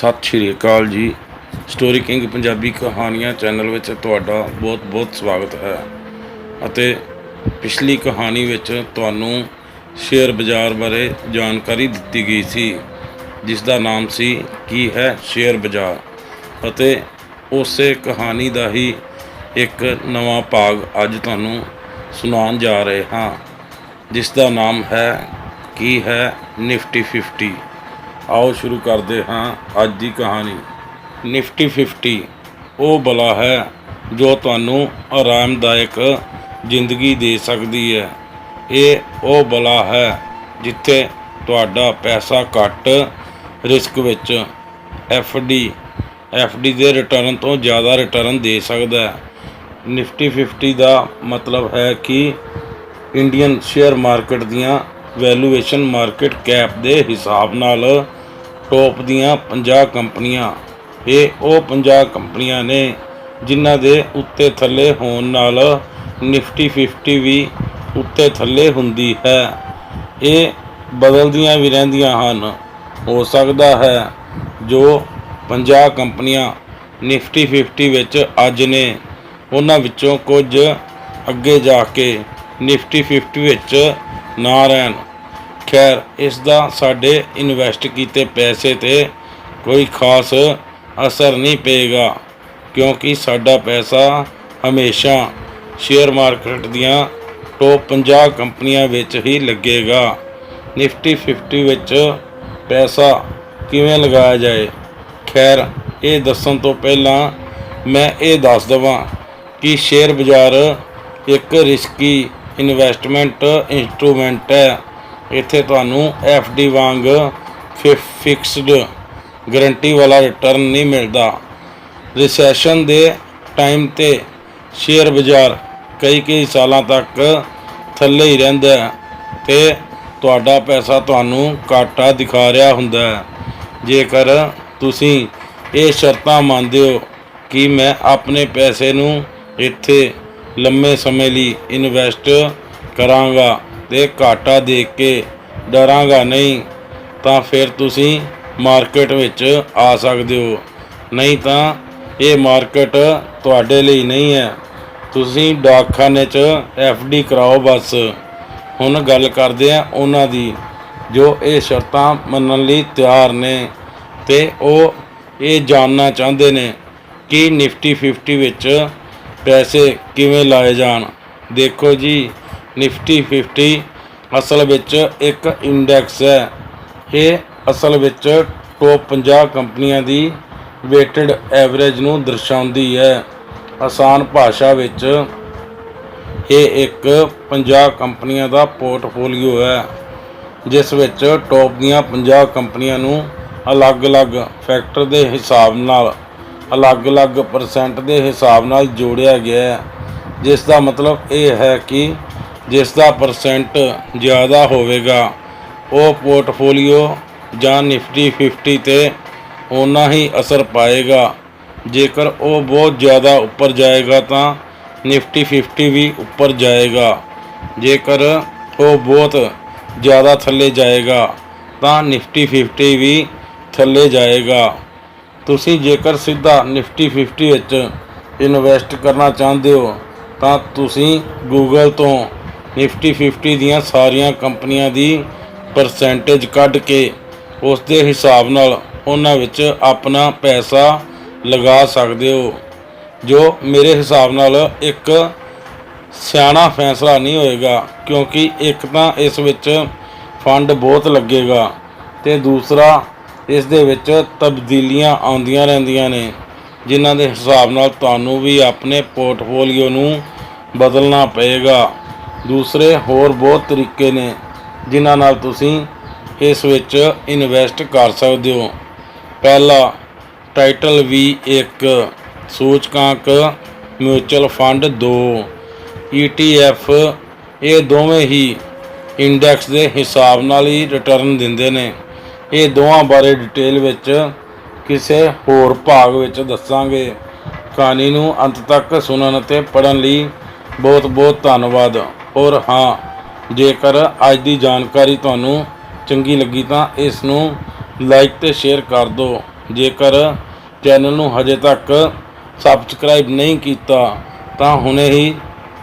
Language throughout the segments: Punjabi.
ਸਤਿ ਸ਼੍ਰੀ ਅਕਾਲ ਜੀ। ਸਟੋਰੀ ਕਿੰਗ ਪੰਜਾਬੀ ਕਹਾਣੀਆਂ ਚੈਨਲ ਵਿੱਚ ਤੁਹਾਡਾ ਬਹੁਤ-ਬਹੁਤ ਸਵਾਗਤ ਹੈ। ਅਤੇ ਪਿਛਲੀ ਕਹਾਣੀ ਵਿੱਚ ਤੁਹਾਨੂੰ ਸ਼ੇਅਰ ਬਾਜ਼ਾਰ ਬਾਰੇ ਜਾਣਕਾਰੀ ਦਿੱਤੀ ਗਈ ਸੀ, ਜਿਸ ਦਾ ਨਾਮ ਸੀ, ਕੀ ਹੈ ਸ਼ੇਅਰ ਬਾਜ਼ਾਰ? ਅਤੇ ਉਸੇ ਕਹਾਣੀ ਦਾ ਹੀ ਇੱਕ ਨਵਾਂ ਭਾਗ ਅੱਜ ਤੁਹਾਨੂੰ ਸੁਣਾਉਣ ਜਾ ਰਹੇ ਹਾਂ, ਜਿਸ ਦਾ ਨਾਮ ਹੈ, ਕੀ ਹੈ ਨਿਫਟੀ 50 ਆਓ ਸ਼ੁਰੂ ਕਰਦੇ ਹਾਂ ਅੱਜ ਦੀ ਕਹਾਣੀ। ਨਿਫਟੀ 50 ਉਹ ਬਲਾ ਹੈ ਜੋ ਤੁਹਾਨੂੰ ਆਰਾਮਦਾਇਕ ਜ਼ਿੰਦਗੀ ਦੇ ਸਕਦੀ ਹੈ। ਇਹ ਉਹ ਬਲਾ ਹੈ ਜਿੱਥੇ ਤੁਹਾਡਾ ਪੈਸਾ ਘੱਟ ਰਿਸਕ ਵਿੱਚ ਡੀ ਡੀ ਦੇ ਰਿਟਰਨ ਤੋਂ ਜ਼ਿਆਦਾ ਰਿਟਰਨ ਦੇ ਸਕਦਾ ਹੈ। ਨਿਫਟੀ 50 ਦਾ ਮਤਲਬ ਹੈ ਕਿ ਇੰਡੀਅਨ ਸ਼ੇਅਰ ਮਾਰਕੀਟ ਦੀਆਂ ਵੈਲੂਏਸ਼ਨ ਮਾਰਕੀਟ ਕੈਪ ਦੇ ਹਿਸਾਬ ਨਾਲ ਟੋਪ ਦੀਆਂ 50 ਕੰਪਨੀਆਂ। ਇਹ ਉਹ 50 ਕੰਪਨੀਆਂ ਨੇ ਜਿਨ੍ਹਾਂ ਦੇ ਉੱਤੇ ਥੱਲੇ ਹੋਣ ਨਾਲ ਨਿਫਟੀ 50 ਵੀ ਉੱਤੇ ਥੱਲੇ ਹੁੰਦੀ ਹੈ। ਇਹ ਬਦਲਦੀਆਂ ਵੀ ਰਹਿੰਦੀਆਂ ਹਨ। ਹੋ ਸਕਦਾ ਹੈ ਜੋ 50 ਕੰਪਨੀਆਂ ਨਿਫਟੀ 50 ਵਿੱਚ ਅੱਜ ਨੇ, ਉਹਨਾਂ ਵਿੱਚੋਂ ਕੁਝ ਅੱਗੇ ਜਾ ਕੇ ਨਿਫਟੀ 50 ਵਿੱਚ ਨਾ ਰਹਿਣ। ਖੈਰ ਇਸ ਦਾ ਸਾਡੇ ਇਨਵੈਸਟ ਕੀਤੇ ਪੈਸੇ ਤੇ ਕੋਈ ਖਾਸ ਅਸਰ ਨਹੀਂ ਪਏਗਾ, ਕਿਉਂਕਿ ਸਾਡਾ ਪੈਸਾ ਹਮੇਸ਼ਾ ਸ਼ੇਅਰ ਮਾਰਕੀਟ ਦੀਆਂ ਟੌਪ 50 ਕੰਪਨੀਆਂ ਵਿੱਚ ਹੀ ਲੱਗੇਗਾ। ਨਿਫਟੀ 50 ਵਿੱਚ ਪੈਸਾ ਕਿਵੇਂ ਲਗਾਇਆ ਜਾਏ? ਖੈਰ, ਇਹ ਦੱਸਣ ਤੋਂ ਪਹਿਲਾਂ ਮੈਂ ਇਹ ਦੱਸ ਦਵਾਂ ਕਿ ਸ਼ੇਅਰ ਬਾਜ਼ਾਰ ਇੱਕ ਰਿਸਕੀ ਇਨਵੈਸਟਮੈਂਟ ਇਨਸਟਰੂਮੈਂਟ ਹੈ। ਇੱਥੇ ਤੁਹਾਨੂੰ ਡੀ ਵਾਂਗ ਫਿਕਸਡ ਗਾਰੰਟੀ ਵਾਲਾ ਰਿਟਰਨ ਨਹੀਂ ਮਿਲਦਾ। ਰਿਸੈਸ਼ਨ ਦੇ ਟਾਈਮ ਤੇ ਸ਼ੇਅਰ ਬਾਜ਼ਾਰ ਕਈ ਕਈ ਸਾਲਾਂ ਤੱਕ ਥੱਲੇ ਹੀ ਰਹਿੰਦਾ ਹੈ ਤੇ ਤੁਹਾਡਾ ਪੈਸਾ ਤੁਹਾਨੂੰ ਘਾਟਾ ਦਿਖਾ ਰਿਹਾ ਹੁੰਦਾ ਹੈ। ਜੇਕਰ ਤੁਸੀਂ ਇਹ ਸ਼ਰਤਾਂ ਮੰਨਦੇ ਹੋ ਕਿ ਮੈਂ ਆਪਣੇ ਪੈਸੇ ਨੂੰ ਇੱਥੇ ਲੰਮੇ ਸਮੇਂ ਲਈ ਇਨਵੈਸਟ ਕਰਾਂਗਾ ਤੇ ਘਾਟਾ ਦੇਖ ਕੇ ਡਰਾਂਗਾ ਨਹੀਂ, ਤਾਂ ਫਿਰ ਤੁਸੀਂ ਮਾਰਕੀਟ ਵਿੱਚ ਆ ਸਕਦੇ ਹੋ। ਨਹੀਂ ਤਾਂ ਇਹ ਮਾਰਕੀਟ ਤੁਹਾਡੇ ਲਈ ਨਹੀਂ ਹੈ। ਤੁਸੀਂ ਡਾਕਖਾਨੇ 'ਚ ਡੀ ਕਰਾਓ ਬਸ। ਹੁਣ ਗੱਲ ਕਰਦੇ ਆ ਉਹਨਾਂ ਦੀ, ਜੋ ਇਹ ਸ਼ਰਤਾਂ ਮੰਨਣ ਲਈ ਤਿਆਰ ਨੇ ਤੇ ਉਹ ਇਹ ਜਾਣਨਾ ਚਾਹੁੰਦੇ ਨੇ ਕਿ ਨਿਫਟੀ 50 ਵਿੱਚ ਪੈਸੇ ਕਿਵੇਂ ਲਾਏ ਜਾਣ। ਦੇਖੋ ਜੀ ਨਿਫਟੀ 50 ਅਸਲ ਵਿੱਚ ਇੱਕ ਇੰਡੈਕਸ ਹੈ। ਇਹ ਅਸਲ ਵਿੱਚ ਟੌਪ 50 ਕੰਪਨੀਆਂ ਦੀ ਵੇਟਡ ਐਵਰੇਜ ਨੂੰ ਦਰਸਾਉਂਦੀ ਹੈ। ਆਸਾਨ ਭਾਸ਼ਾ ਵਿੱਚ ਇਹ ਇੱਕ 50 ਕੰਪਨੀਆਂ ਦਾ ਪੋਰਟਫੋਲੀਓ ਹੈ, ਜਿਸ ਵਿੱਚ ਟੌਪ ਦੀਆਂ 50 ਕੰਪਨੀਆਂ ਨੂੰ ਅਲੱਗ-ਅਲੱਗ ਫੈਕਟਰ ਦੇ ਹਿਸਾਬ ਨਾਲ, ਅਲੱਗ-ਅਲੱਗ ਪਰਸੈਂਟ ਦੇ ਹਿਸਾਬ ਨਾਲ ਜੋੜਿਆ ਗਿਆ ਹੈ। ਜਿਸ ਦਾ ਮਤਲਬ ਇਹ ਹੈ ਕਿ ਜਿਸ ਦਾ ਪਰਸੈਂਟ ਜ਼ਿਆਦਾ ਹੋਵੇਗਾ, ਉਹ ਪੋਰਟਫੋਲੀਓ ਜਾਂ ਨਿਫਟੀ 50 ਤੇ ਉਨਾ ਹੀ ਅਸਰ ਪਾਏਗਾ। ਜੇਕਰ ਉਹ ਬਹੁਤ ਜ਼ਿਆਦਾ ਉੱਪਰ ਜਾਏਗਾ ਤਾਂ ਨਿਫਟੀ 50 ਵੀ ਉੱਪਰ ਜਾਏਗਾ। ਜੇਕਰ ਉਹ ਬਹੁਤ ਜ਼ਿਆਦਾ ਥੱਲੇ ਜਾਏਗਾ, ਤਾਂ ਨਿਫਟੀ 50 ਵੀ ਥੱਲੇ ਜਾਏਗਾ। ਤੁਸੀਂ ਜੇਕਰ ਸਿੱਧਾ ਨਿਫਟੀ 50 ਵਿੱਚ ਇਨਵੈਸਟ ਕਰਨਾ ਚਾਹੁੰਦੇ ਹੋ, ਤਾਂ ਤੁਸੀਂ ਗੂਗਲ ਤੋਂ ਨਿਫਟੀ 50 ਦੀਆਂ ਸਾਰੀਆਂ ਕੰਪਨੀਆਂ ਦੀ ਪਰਸੈਂਟੇਜ ਕੱਢ ਕੇ ਉਸ ਦੇ ਹਿਸਾਬ ਨਾਲ ਉਹਨਾਂ ਵਿੱਚ ਆਪਣਾ ਪੈਸਾ ਲਗਾ ਸਕਦੇ ਹੋ, ਜੋ ਮੇਰੇ ਹਿਸਾਬ ਨਾਲ ਇੱਕ ਸਿਆਣਾ ਫੈਸਲਾ ਨਹੀਂ ਹੋਏਗਾ, ਕਿਉਂਕਿ ਇੱਕ ਤਾਂ ਇਸ ਵਿੱਚ ਫੰਡ ਬਹੁਤ ਲੱਗੇਗਾ ਤੇ ਦੂਸਰਾ ਇਸ ਦੇ ਵਿੱਚ ਤਬਦੀਲੀਆਂ ਆਉਂਦੀਆਂ ਰਹਿੰਦੀਆਂ ਨੇ, ਜਿਨ੍ਹਾਂ ਦੇ ਹਿਸਾਬ ਨਾਲ ਤੁਹਾਨੂੰ ਵੀ ਆਪਣੇ ਪੋਰਟਫੋਲੀਓ ਨੂੰ ਬਦਲਣਾ ਪਏਗਾ। ਦੂਸਰੇ ਹੋਰ ਬਹੁਤ ਤਰੀਕੇ ਨੇ ਜਿਨ੍ਹਾਂ ਨਾਲ ਤੁਸੀਂ ਇਸ ਵਿੱਚ ਇਨਵੈਸਟ ਕਰ ਸਕਦੇ ਹੋ। ਪਹਿਲਾ, ਟਾਈਟਲ ਵੀ ਇੱਕ, ਸੂਚਕਾਂਕ ਮਿਊਚੁਅਲ ਫੰਡ 2 ETF ਇਹ ਦੋਵੇਂ ਹੀ ਇੰਡੈਕਸ ਦੇ ਹਿਸਾਬ ਨਾਲ ਹੀ ਰਿਟਰਨ ਦਿੰਦੇ ਨੇ। ਇਹ ਦੋਵਾਂ ਬਾਰੇ ਡਿਟੇਲ ਵਿੱਚ ਕਿਸੇ ਹੋਰ ਭਾਗ ਵਿੱਚ ਦੱਸਾਂਗੇ। ਕਹਾਣੀ ਨੂੰ ਅੰਤ ਤੱਕ ਸੁਣਨ ਅਤੇ ਪੜ੍ਹਨ ਲਈ ਬਹੁਤ ਬਹੁਤ ਧੰਨਵਾਦ। ਔਰ ਹਾਂ, ਜੇਕਰ ਅੱਜ ਦੀ ਜਾਣਕਾਰੀ ਤੁਹਾਨੂੰ ਚੰਗੀ ਲੱਗੀ ਤਾਂ ਇਸ ਨੂੰ ਲਾਈਕ ਤੇ ਸ਼ੇਅਰ ਕਰ ਦਿਓ। ਜੇਕਰ ਚੈਨਲ ਨੂੰ ਹਜੇ ਤੱਕ ਸਬਸਕ੍ਰਾਈਬ ਨਹੀਂ ਕੀਤਾ, ਤਾਂ ਹੁਣੇ ਹੀ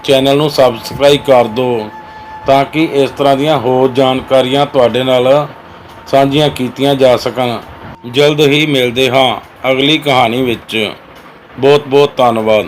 ਚੈਨਲ ਨੂੰ ਸਬਸਕ੍ਰਾਈਬ ਕਰ ਦਿਓ ਤਾਂ ਕਿ ਇਸ ਤਰ੍ਹਾਂ ਦੀਆਂ ਹੋਰ ਜਾਣਕਾਰੀਆਂ ਤੁਹਾਡੇ ਨਾਲ ਸਾਂਝੀਆਂ ਕੀਤੀਆਂ ਜਾ ਸਕਣ। ਜਲਦ ਹੀ ਮਿਲਦੇ ਹਾਂ ਅਗਲੀ ਕਹਾਣੀ ਵਿੱਚ। ਬਹੁਤ ਬਹੁਤ ਧੰਨਵਾਦ।